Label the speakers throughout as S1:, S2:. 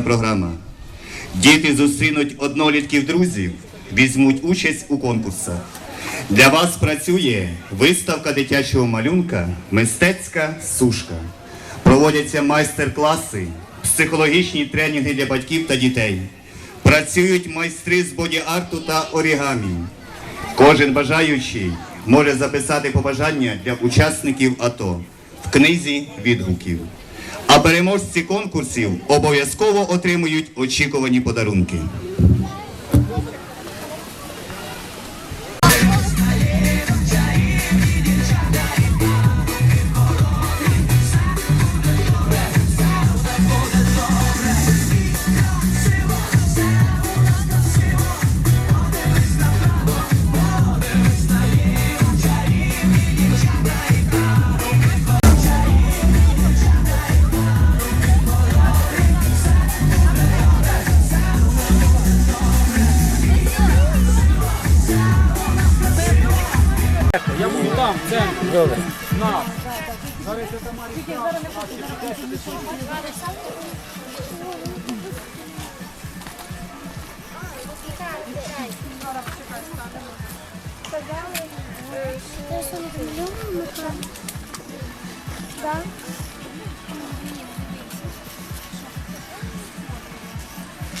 S1: Програма. Діти зустрінуть однолітків друзів, візьмуть участь у конкурсах. Для вас працює виставка дитячого малюнка Мистецька сушка. Проводяться майстер-класи, психологічні тренінги для батьків та дітей. Працюють майстри з боді-арту та орігамі. Кожен бажаючий може записати побажання для учасників АТО в книзі відгуків. А переможці конкурсів обов'язково отримують очікувані подарунки.
S2: В центрі. Добре. На.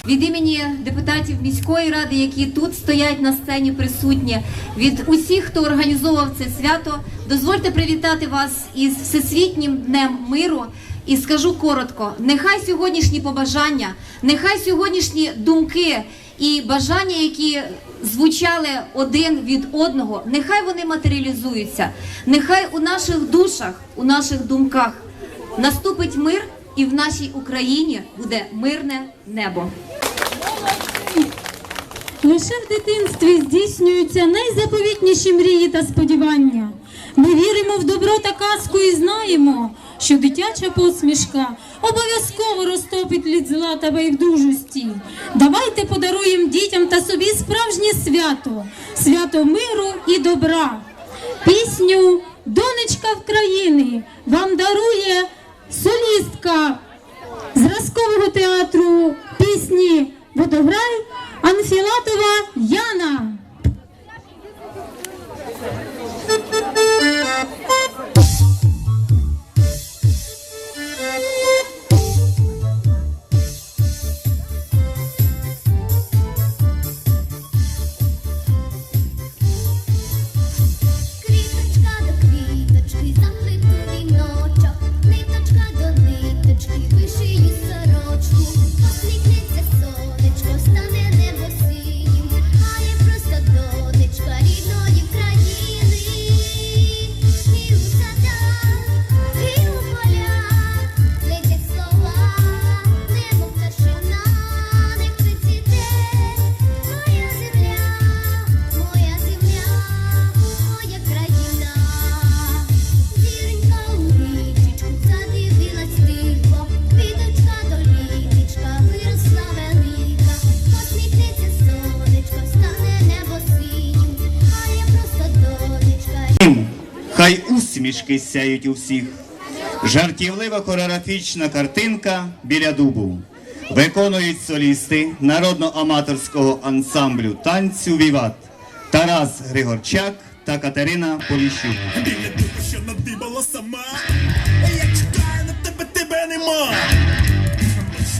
S3: Від імені депутатів міської ради, які тут стоять на сцені присутні, від усіх, хто організовував це свято, дозвольте привітати вас із всесвітнім днем миру. І скажу коротко: нехай сьогоднішні побажання, нехай сьогоднішні думки і бажання, які звучали один від одного, нехай вони матеріалізуються. Нехай у наших душах, у наших думках наступить мир, і в нашій Україні буде мирне небо.
S4: Лише в дитинстві здійснюються найзаповітніші мрії та сподівання. Ми віримо в добро та казку і знаємо, що дитяча посмішка обов'язково розтопить лід зла та байдужості. Давайте подаруємо дітям та собі справжнє свято, свято миру і добра. Пісню Донечка в країни вам дарує солістка зразкового театру пісні Водограй Анфілатова Яна.
S1: Усмішки сяють у всіх. Жартівлива хореографічна картинка біля дубу. Виконують солісти народно-аматорського ансамблю танцю Віват Тарас Григорчак та Катерина Поліщук.
S5: Біля дуба, що надибала сама. Я чекаю на тебе, тебе нема.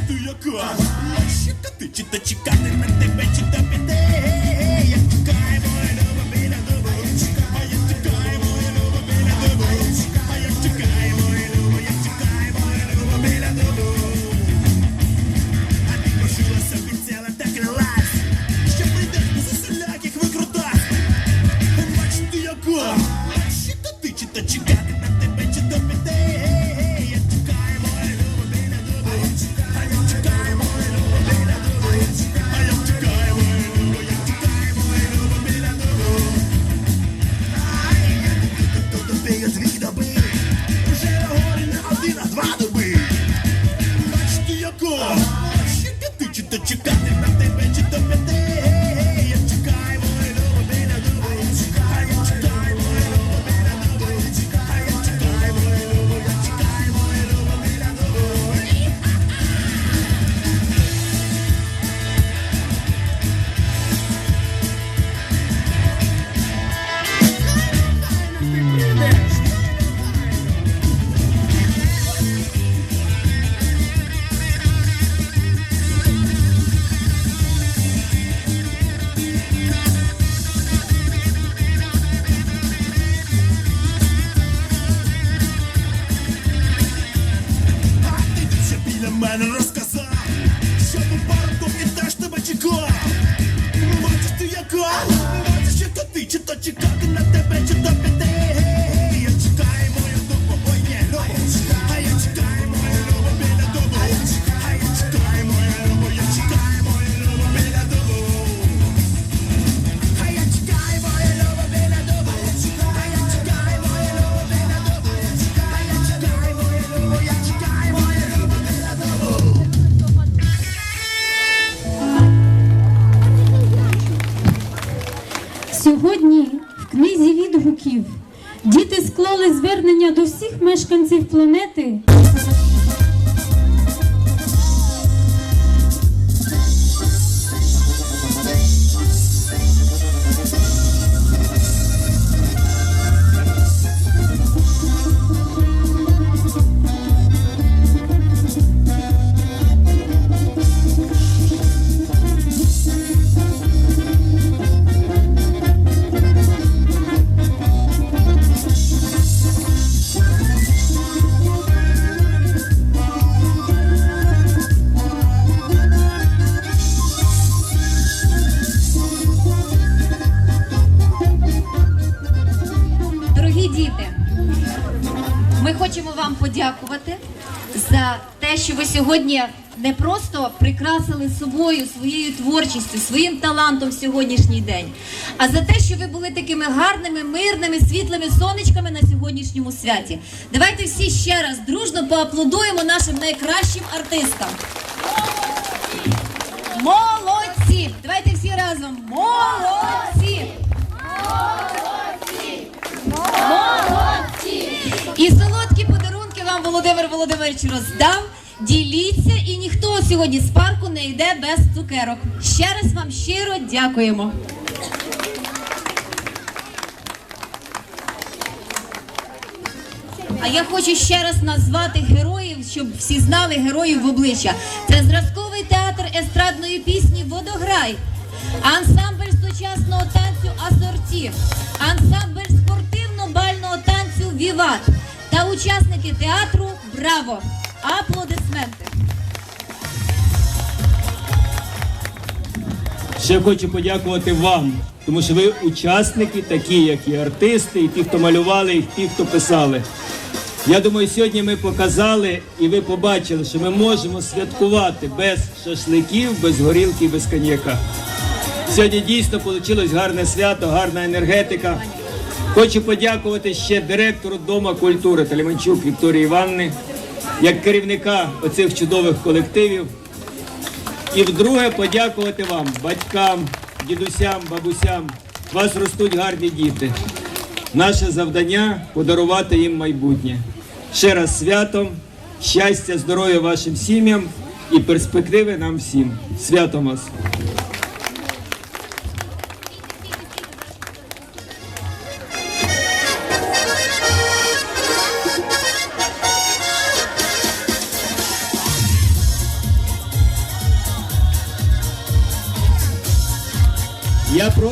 S5: Ти яка. Що ти чи то чекати на мене
S4: книзі відгуків діти склали звернення до всіх мешканців планети.
S3: Вам подякувати за те, що ви сьогодні не просто прикрасили собою, своєю творчістю, своїм талантом сьогоднішній день, а за те, що ви були такими гарними, мирними, світлими сонечками на сьогоднішньому святі. Давайте всі ще раз дружно поаплодуємо нашим найкращим артистам. Молодці! Давайте всі разом. Молодці! Молодці! Молодці! І солодкі вам Володимир Володимирович роздав. Діліться, і ніхто сьогодні з парку не йде без цукерок. Ще раз вам щиро дякуємо. А я хочу ще раз назвати героїв, щоб всі знали героїв в обличчя. Це зразковий театр естрадної пісні Водограй, ансамбль сучасного танцю Асорті, учасники театру Браво! Аплодисменти!
S2: Ще хочу подякувати вам, тому що ви учасники, такі як і артисти, і ті, хто малювали, і ті, хто писали. Я думаю, сьогодні ми показали і ви побачили, що ми можемо святкувати без шашликів, без горілки, без коньяка. Сьогодні дійсно вийшло гарне свято, гарна енергетика. Хочу подякувати ще директору Дома культури Таліманчук Вікторії Івановни, як керівника оцих чудових колективів. І вдруге подякувати вам, батькам, дідусям, бабусям. Вас ростуть гарні діти. Наше завдання подарувати їм майбутнє. Ще раз святом, щастя, здоров'я вашим сім'ям і перспективи нам всім. Святом вас!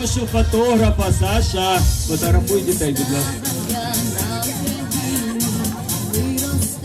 S2: Прошу фотографа Саша. Фотографуй дітей, будь ласка.